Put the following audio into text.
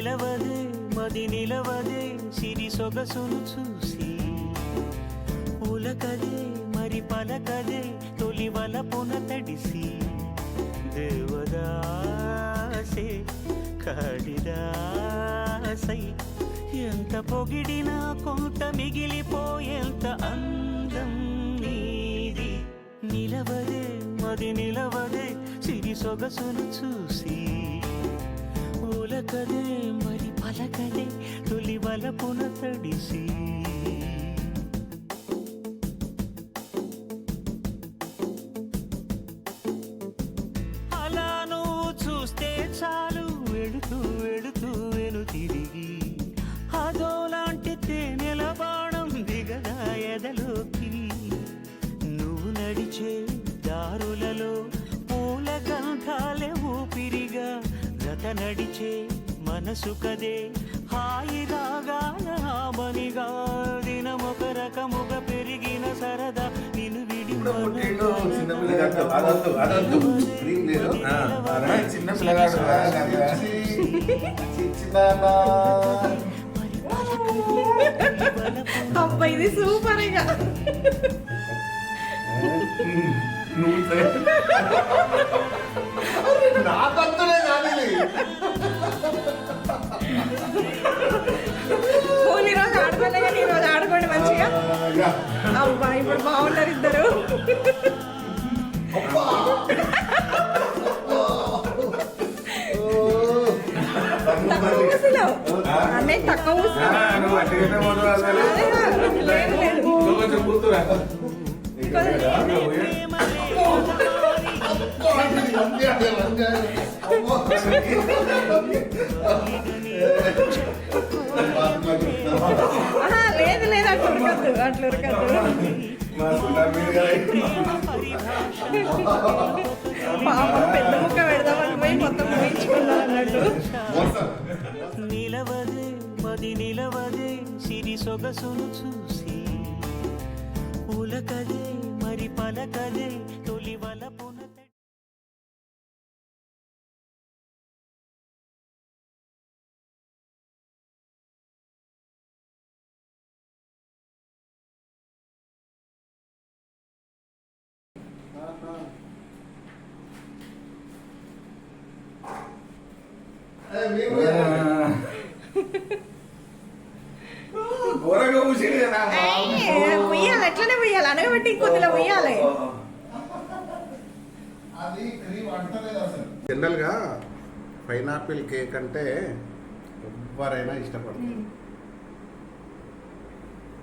నిలవదే మది నిలవదే సిరి సొగసును చూసి. ఉలకదే మరి పలకదే తొలి వలపున తడిసి. దేవదాసే కాడిదాసై ఎంత పొగిడినా కొంత మిగిలిపోయేంత అందం నీది. నిలవదే మది నిలవదే సిరి సొగసును చూసి. ఉలకదే మరి పలకదే తొలి వలపున తడిసి. అలా నువ్వు చూస్తే చాలు వెళుతూ గత నడిచే మనసు కదే. హాయి రాగాల హామనిగా దినమొక రకముగా పెరిగిన సరదా. నిన్ను విడి అబ్బా ఇది సూపర్ ఇక నువ్వు అబ్బా ఇప్పుడు బాగున్నారు ఇద్దరు. అన్నయ్య తక్కువ లేదు, లేదు. నువ్వు కొంచెం కూతురా అట్లా ఉరకద్దు అట్లా ఉరకద్దు పెద్ద ముక్క పెడదామని పోయి మొత్తం అన్నట్టు నిలవదే మది నిలవదే సిరి సొగసును చూసి. ఉలకదే మరి పలక ఉయ్యాలి ఎట్లనే ఉయ్యాలి అనగబెట్టి ఇంకొద్దిలో ఉయ్యాలి జనరల్గా పైనాపిల్ కేక్ అంటే ఎవరైనా ఇష్టపడతారు.